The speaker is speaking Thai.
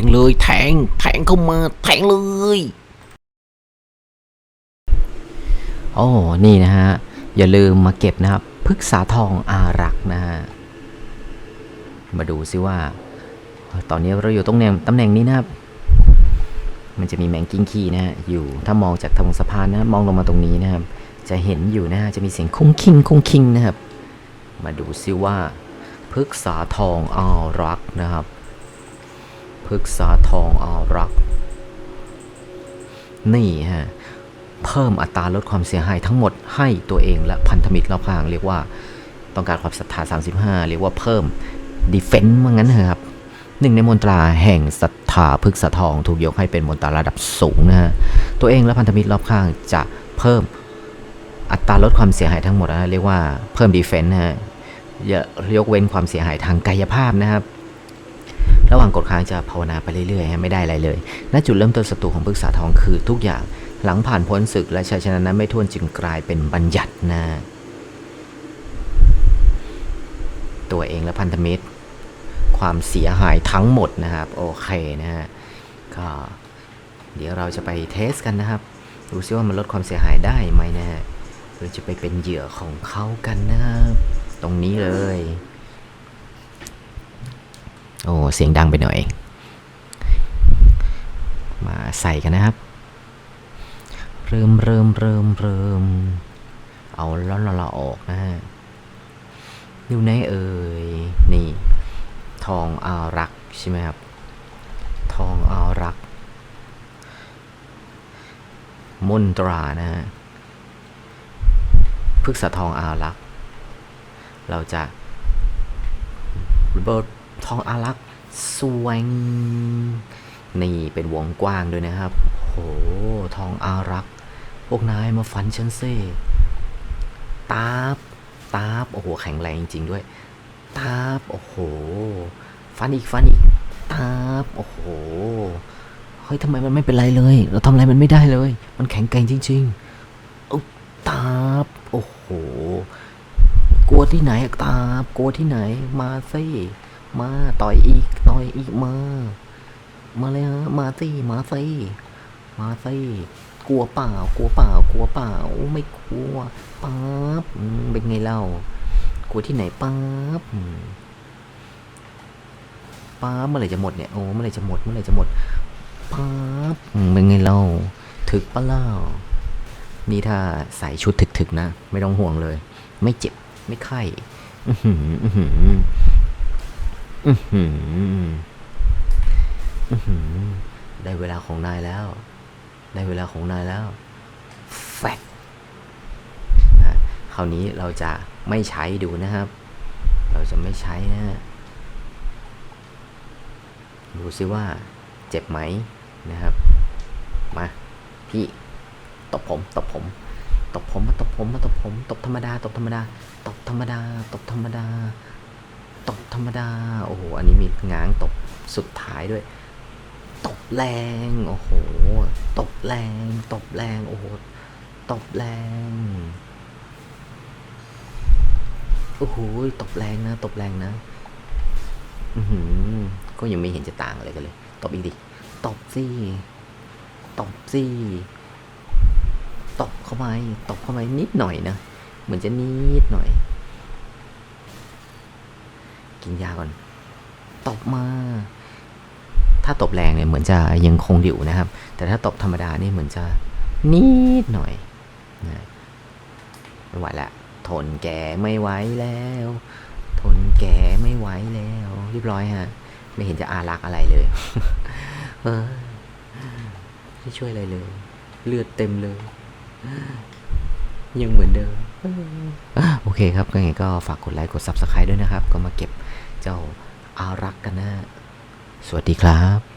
งเลยแทงแทงเข้ามาแทงเลยโอ้นี่นะฮะ อย่าลืมมาเก็บนะครับพฤกษาทองอารักนะฮะ มาดูซิว่า ตอนนี้เราอยู่ตรงแหน่งตำแหน่งนี้นะครับ มันจะมีแมงกิ้งคีนะฮะ อยู่ถ้ามองจากทางสะพานนะ มองลงมาตรงนี้นะครับ จะเห็นอยู่นะฮะ จะมีเสียงคุ้งคิงคุ้งคิงนะครับ มาดูซิว่าพฤกษาทองอารักนะครับ พฤกษาทองอารัก นี่ฮะ เพิ่มอัตราลดความเสียหายทั้งหมดให้ตัวเองและพันธมิตรรอบข้างเรียกว่าต้องการความศรัทธา 35 เรียกว่าเพิ่มดีเฟนต์ว่างั้นเถอะครับหนึ่งในมนตราแห่งศรัทธาพฤกษทองถูกยกให้เป็นมนตราระดับสูงนะฮะ ตัวเองและพันธมิตรรอบข้างจะเพิ่มอัตราลดความเสียหายทั้งหมดนะเรียกว่าเพิ่มดีเฟนต์นะฮะอย่ายกเว้นความเสียหายทางกายภาพนะครับ ระหว่างกดค้างจะภาวนาไปเรื่อยๆไม่ได้อะไรเลยและจุดเริ่มต้นศัตรูของพฤกษาทองคือทุกอย่าง หลังผ่านพ้นศึกและชัยชนะนั้นไม่ท้วนจึงกลายเป็นบัญญัตินะตัวเองและพันธมิตร ความเสียหายทั้งหมดนะครับ โอเคนะฮะ ก็เดี๋ยวเราจะไปเทสกันนะครับ ดูซิว่ามันลดความเสียหายได้ไหมนะฮะเราจะไปเป็นเหยื่อของเขากันนะครับ ตรงนี้เลย โอ้เสียงดังไปหน่อย มาใส่กันนะครับ เริ่มเริ่มเริ่มเริ่มเอาล้อนละออกนะฮะอยู่ไหนเอ่ยนี่ ทองอารักใช่ไหมครับ ทองอารักษ์มนตรานะฮะพฤกษทองอารัก เราจะระเบิ ทองอารักษ์สวงนี่เป็นวงกว้างด้วยนะครับ โห ทองอารักษ์ พวกนายมาฟันฉันเซ่ตาบตาบโอ้โห แข็งแรงจริง ๆ ด้วย ตาบโอ้โห ฟันอีก ฟันอีก ตาบโอ้โห เฮ้ยทำไมมันไม่เป็นไรเลย เราทำอะไรมันไม่ได้เลย มันแข็งแกร่งจริงๆเอาตาบโอ้โห กลัวที่ไหนอะตาบกลัวที่ไหน มาสิ มาต่อยอีกต่อยอีกมา มาเลยฮะมาสิมาสิมาสิกลัวเปล่า กลัวเปล่า กลัวเปล่า ไม่กลัวปั๊บเป็นไงเล่ากลัวที่ไหนปั๊บอืมป๊บเมื่อไหร่จะหมดเนี่ยโอ้เมื่อไหร่จะหมดเมื่อไหร่จะหมดปั๊บเป็นไงเล่าถึกปะเล่านี่ถ้าใส่ชุดถึกๆนะ ไม่ต้องห่วงเลย ไม่เจ็บไม่ไข้ อื้อหืออื้อหือได้เวลาของนายแล้ว ได้เวลาของนายแล้วแฟกนะคราวนี้เราจะไม่ใช้ดูนะครับ เราจะไม่ใช้นะดูซิว่าเจ็บไหมนะครับ มา พี่ตบผมตบผมตบผมมาตบผมมาตบผมตบธรรมดาตบธรรมดาตบธรรมดาตบธรรมดา ตบธรรมดา โอ้โห อันนี้มีง้างตบสุดท้ายด้วย ตบแรง โอ้โห ตบแรง ตบแรง โอ้โห ตบแรง โอ้โห ตบแรงนะ ตบแรงนะ อือหือก็ยังไม่เห็นจะต่างอะไรกันเลย ตบอีกดิ ตบสิ ตบสิตบเข้าไปตบเข้าไปนิดหน่อยนะ เหมือนจะนิดหน่อย กินยาก่อน ตบมา ถ้าตบแรงเนี่ยเหมือนจะยังคงอยู่นะครับ แต่ถ้าตบธรรมดานี่เหมือนจะนิดหน่อยนะไม่ไหวละทนแกไม่ไหวแล้ว ทนแกไม่ไหวแล้วเรียบร้อยฮะ ไม่เห็นจะอารักอะไรเลย เออไม่ช่วยอะไรเลย เลือดเต็มเลย ยังเหมือนเดิม โอเคครับก็ยังไงก็ฝากกดไลค์กด Subscribe ด้วยนะครับ ก็มาเก็บเจ้าอารักกันนะ สวัสดีครับ